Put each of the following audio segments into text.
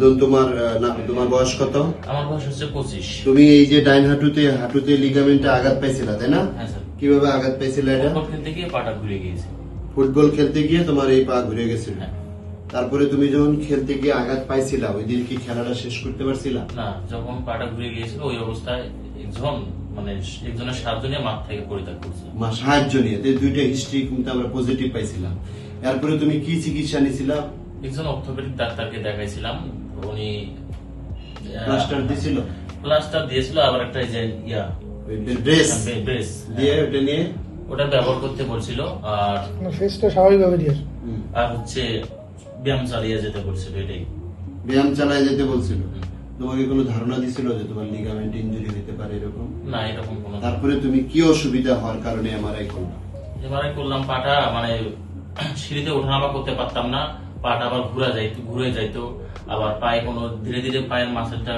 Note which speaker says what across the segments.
Speaker 1: আদন তোমার না তোমার বয়স কত?
Speaker 2: আমার বয়স হচ্ছে পঁচিশ।
Speaker 1: তুমি এই যে ডাইন হাঁটুতে হাঁটুতে লিগামেন্টে আঘাত পাইছিলা তাই না?
Speaker 2: হ্যাঁ
Speaker 1: কীভাবে আঘাত পাইছিলা এটা?
Speaker 2: খেলতে গিয়ে পাটা ঘুরে গিয়েছে।
Speaker 1: ফুটবল খেলতে গিয়ে তোমার এই পা ঘুরে গেছিল।
Speaker 2: হ্যাঁ।
Speaker 1: তারপরে তুমি যখন খেলতে গিয়ে আঘাত পাইছিলা ওই দিন কি খেলাটা শেষ করতে পারছিলা?
Speaker 2: না যখন পাটা ঘুরে গিয়েছিল ওই অবস্থায় একজন মানে একজনের সাহায্য নিয়ে মাঠ থেকে পরিত্যাগ করছে।
Speaker 1: মা সাহায্য নিয়ে দুইটা হিস্ট্রি কিন্তু আমরা পজিটিভ পাইছিলাম। এরপরে তুমি কি চিকিৎসা নিছিলা?
Speaker 2: একজন অর্থোপেডিক ডাক্তারকে দেখাইছিলাম উনি
Speaker 1: প্লাস্টার দিছিল।
Speaker 2: প্লাস্টার দিয়েছিল আবার একটা যে ইয়া
Speaker 1: ড্রেস
Speaker 2: ব্রেস
Speaker 1: দিয়ে ওটা নিয়ে
Speaker 2: ওটা ব্যবহার করতে বলছিল আর
Speaker 3: ফেসটা স্বাভাবিকভাবে দিয়ে
Speaker 2: আর হচ্ছে ব্যায়াম চালিয়ে যেতে বলছিল এটাই।
Speaker 1: ব্যায়াম চালায় যেতে বলছিল। তোমাকে কোনো ধারণা দিছিল যে তোমার লিগামেন্ট ইনজুরি হতে পারে এরকম?
Speaker 2: না এরকম কোনো
Speaker 1: তারপরে তুমি কি অসুবিধা হওয়ার কারণে এমআরআই করলা?
Speaker 2: এবারে করলাম পাটা মানে সিঁড়িতে ওঠানামা করতে পারতাম না। পাটা আবার ঘুরা যাইতো ঘুরে যাইতো। আবার পায়ে কোনো ধীরে ধীরে পায়ের মাসেলটা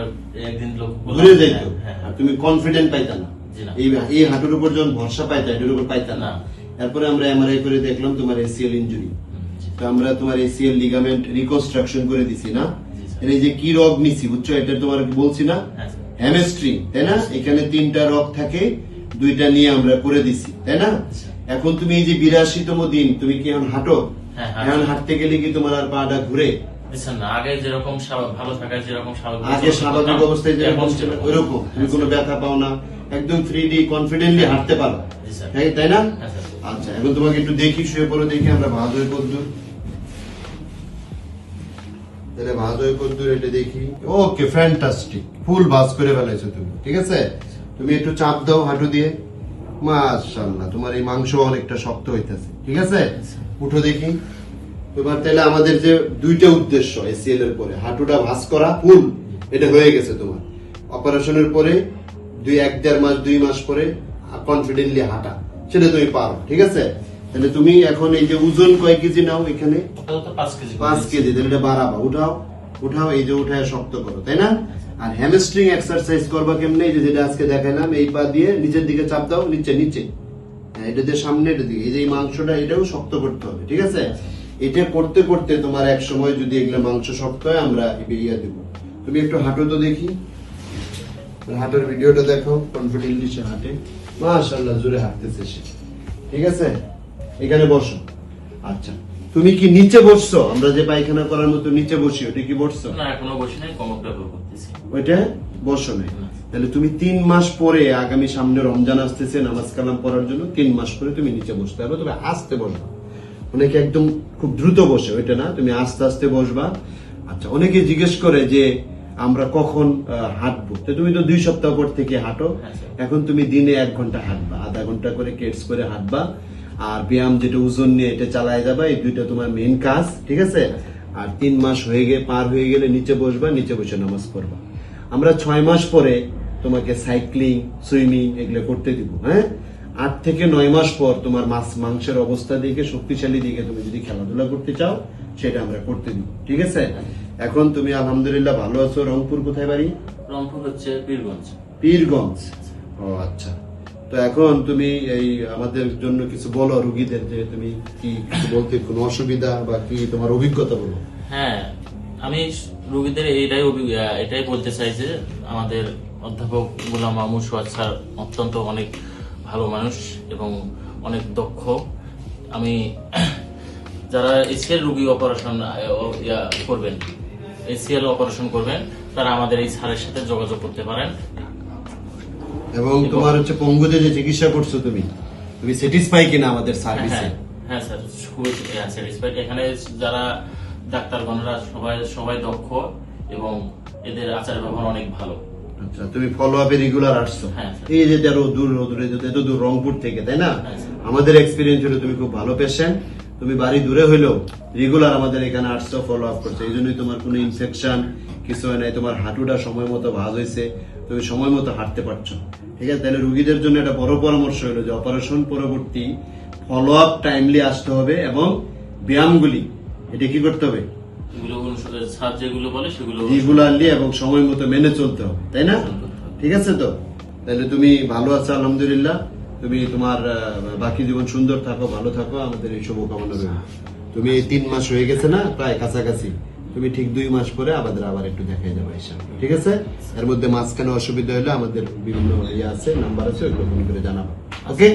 Speaker 2: একদিন
Speaker 1: ঘুরে যাইতো।
Speaker 2: হ্যাঁ, হ্যাঁ।
Speaker 1: তুমি কনফিডেন্ট পাইতা না। এই এই হাঁটুর উপর যখন ভরসা পাইতা এটার উপর পাইতা না। এরপরে আমরা এমআরআই করে দেখলাম তোমার এসিএল ইনজুরি তো আমরা তোমার এসিএল লিগামেন্ট রিকনস্ট্রাকশন করে দিছি না? এই যে কি রোগ নিছি বুঝছ? এটা তোমার বলছি না?
Speaker 2: হ্যাঁ।
Speaker 1: হ্যামস্ট্রিং তাই না? এখানে তিনটা রোগ থাকে দুইটা নিয়ে আমরা করে দিছি তাই না। এখন তুমি এই যে বিরাশিতম দিন তুমি কি এখন হাঁটি। এখন হাঁটতে গেলে কি তোমার আর পাটা ঘুরে?
Speaker 2: আগে যেরকম ভালো থাকার যেরকম
Speaker 1: আগে স্বাভাবিক অবস্থায় যেরকম
Speaker 2: এখন
Speaker 1: ছিল
Speaker 2: সেরকম।
Speaker 1: ওইরকম। তুমি কোনো ব্যথা পাও না একদম ফ্রি ডি কনফিডেন্টলি হাঁটতে পারো। তাই তাই না?
Speaker 2: হ্যাঁ,
Speaker 1: আচ্ছা এখন তোমাকে একটু দেখি শুয়ে পড়ে দেখি আমরা ভাদয় কদ্দুর। তাহলে ভাদয় কদ্দুর এটা দেখি। ওকে ফ্যান্টাস্টিক ফুল বাস করে ফেলেছো তুমি ঠিক আছে? তুমি একটু চাপ দাও হাঁটু দিয়ে। মাশাআল্লাহ তোমার এই মাংস অনেকটা শক্ত হইতেছে ঠিক আছে? উঠো দেখি। এবার তাহলে আমাদের যে দুইটা উদ্দেশ্য এসিএল এর পরে হাঁটুটা ভাস করা ফুল এটা হয়ে গেছে তোমার। অপারেশনের পরে দুই এক দেড় মাস দুই মাস পরে কনফিডেন্টলি হাঁটা সেটা তুমি পারো ঠিক আছে? তাহলে তুমি এখন এই যে ওজন কয় কেজি নাও এখানে?
Speaker 2: পাঁচ কেজি
Speaker 1: পাঁচ কেজি তাহলে এটা বাড়াবা উঠাও উঠাও এই যে উঠায় শক্ত করো তাই না? আর হ্যামস্ট্রিং এক্সারসাইজ করবা কেমনে? এই যে যেটা আজকে দেখালাম এই পা দিয়ে নিচের দিকে চাপ দাও নিচে নিচে। হ্যাঁ, এটা দিয়ে এটা দিকে এই যে মাংসটা এটাও শক্ত করতে হবে ঠিক আছে? এটা করতে করতে তোমার এক সময় যদি এগুলো মাংস শক্ত হয় আমরা ইয়ে দেবো। তুমি একটু হাঁটো তো দেখি। হাঁটার ভিডিওটা দেখো কনফিডেন্টলি সে হাঁটে। মাশাআল্লাহ জোরে হাঁটতেছে সে। ঠিক আছে? এখানে বসো। আচ্ছা। তুমি কি নিচে বসছো? আমরা যে পায়খানা করার মতো নিচে বসি ওটা কি বসছো?
Speaker 2: না এখনও বসে নাই কমক ব্যবহার করতেছি।
Speaker 1: ওইটা বসো নাই। তাহলে তুমি তিন মাস পরে আগামী সামনে রমজান আসতেছে নামাজ কালাম পড়ার জন্য তিন মাস পরে তুমি নিচে বসতে হবে তবে আস্তে বসবা অনেকে একদম খুব দ্রুত বসে ওইটা না তুমি আস্তে আস্তে বসবা। আচ্ছা অনেকে জিজ্ঞেস করে যে আমরা কখন হাঁটবো? তো তুমি তো দুই সপ্তাহ পর থেকে হাঁটো।
Speaker 2: হ্যাঁ,
Speaker 1: এখন তুমি দিনে এক ঘণ্টা হাঁটবা আধা ঘণ্টা করে কেটস করে হাঁটবা। আর ব্যায়াম যেটা ওজন নিয়ে এটা চালায় যাবা এই দুইটা তোমার মেইন কাজ ঠিক আছে? আর তিন মাস হয়ে গিয়ে পার হয়ে গেলে নিচে বসবা নিচে বসে নামাজ পড়বা। আমরা ছয় মাস পরে তোমাকে সাইক্লিং সুইমিং এগুলো করতে দিব হ্যাঁ? আট থেকে নয় মাস পর তোমার মাছ মাংসের অবস্থা দেখে শক্তিশালী দিকে তুমি যদি খেলাধুলা করতে চাও সেটা আমরা করতে দিব ঠিক আছে? এখন তুমি আলহামদুলিল্লাহ ভালো আছো। রংপুর কোথায় বাড়ি?
Speaker 2: রংপুর হচ্ছে পীরগঞ্জ।
Speaker 1: পীরগঞ্জ। ও আচ্ছা। তো এখন তুমি এই আমাদের জন্য কিছু বলো রুগীদের যে তুমি কি কিছু বলতে কোনো অসুবিধা বা কি তোমার অভিজ্ঞতা বলো?
Speaker 2: হ্যাঁ আমি রুগীদের এইটাই অভি- এটাই বলতে চাই যে আমাদের অধ্যাপক গোলাম মামুন সোয়াদ স্যার অত্যন্ত অনেক ভালো মানুষ এবং অনেক দক্ষ। আমি যারা এসিএল রুগী অপারেশন করবেন, এসিএল অপারেশন করবেন, তারা আমাদের এই স্যারের সাথে যোগাযোগ করতে পারেন।
Speaker 1: এবং তোমার হচ্ছে পঙ্গুতে যে চিকিৎসা করছ তুমি তুমি স্যাটিসফাই কিনা আমাদের
Speaker 2: হ্যাঁ
Speaker 1: সার্ভিসে
Speaker 2: হ্যাঁ স্যার খুবই স্যাটিসফাইড এখানে যারা ডাক্তারগণরা সবাই সবাই দক্ষ এবং এদের আচার ব্যবহার অনেক ভালো।
Speaker 1: আচ্ছা তুমি ফলো আপে রেগুলার আসছো?
Speaker 2: হ্যাঁ।
Speaker 1: এই যে তেরো দূর দূরে এত দূর রংপুর থেকে তাই না?
Speaker 2: হ্যাঁ,
Speaker 1: আমাদের এক্সপিরিয়েন্স হলো তুমি খুব ভালো পেশেন্ট তুমি বাড়ি দূরে হইলেও রেগুলার আমাদের এখানে আসছো ফলো আপ করছ। এই জন্যই তোমার কোনো ইনফেকশন কিছু হয় নাই। তোমার হাঁটুটা সময় মতো ভাজ হয়েছে তুমি সময় মতো হাঁটতে পারছ ঠিক আছে? তাহলে রুগীদের জন্য একটা বড় পরামর্শ হলো যে অপারেশন পরবর্তী ফলো আপ টাইমলি আসতে হবে এবং ব্যায়ামগুলি এটা কি করতে হবে? রেগুলারলি এবং সময় মতো মেনে চলতে হবে তাই না? ঠিক আছে তো? তাহলে তুমি ভালো আছো আলহামদুলিল্লাহ। তুমি তোমার বাকি জীবন সুন্দর থাকো ভালো থাকো আমাদের এই শুভকামনা রইল। তুমি এই তিন মাস হয়ে গেছে না? প্রায় কাছাকাছি। তুমি ঠিক দুই মাস পরে আমাদের আবার একটু দেখাই যাবে ঈশা ঠিক আছে? এর মধ্যে মাঝখানে অসুবিধা হলে আমাদের বিভিন্ন ইয়ে আছে নাম্বার আছে, ওইগুলো ফোন করে জানাব। ওকে